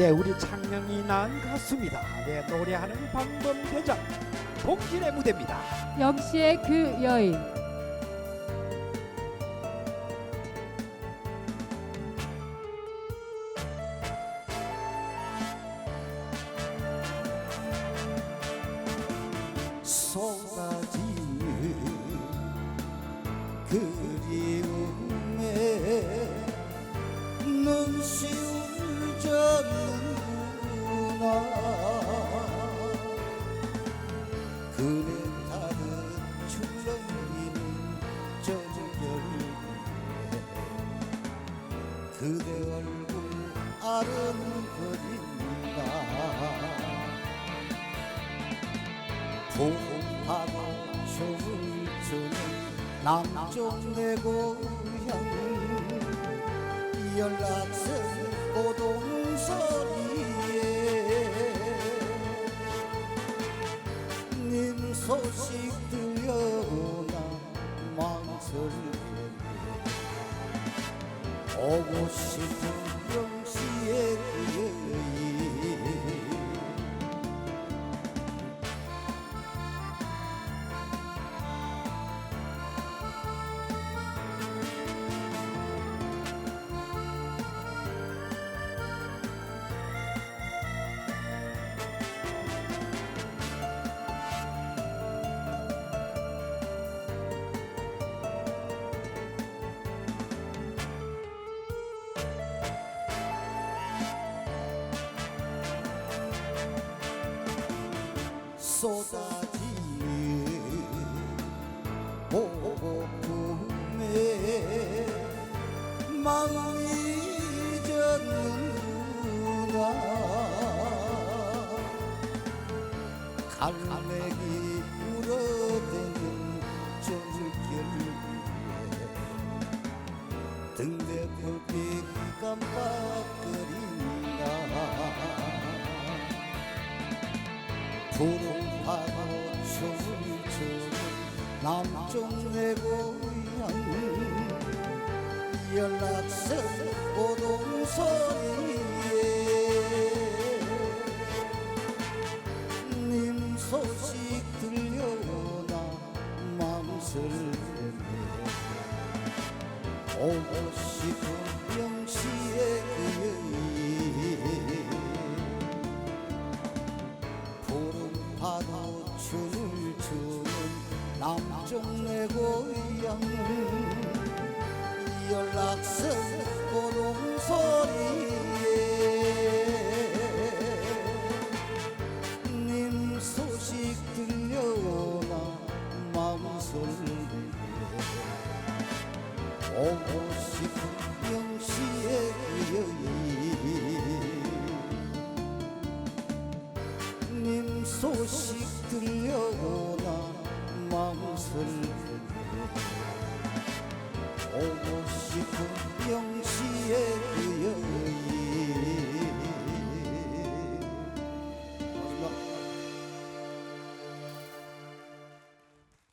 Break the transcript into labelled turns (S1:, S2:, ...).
S1: 네, 우리 창명이 난 가수입니다. 네, 노래하는 방범 대장 봉진의 무대입니다.
S2: 영시의 그 여인
S3: 쏟아지는 그리움에 눈시울 젖는구나 그네 다른 출렁이는 저절결에 그대 얼굴 아른거린다 봄하고 춤을 추는 남쪽 내 고향 연락선 오동소리에 님 소식 들려오나 망설이네. 오고 싶은 영시 쏟아지는 보고품에 마음이 젖는구나 갈매기 울어대는 저녁결에 등대 불빛 깜빡거린다. 푸른 남쪽 내 고향 연락선 오동소리에 님 소식 들려오나 맘설레네 오고 싶은 영시의 남쪽 내 고향 연락선 고동 소리에 님 소식 들려오나 마음 설레네 오고 싶은 영시의 그 여인. 님 소식 오고 싶은 영시의 그 여인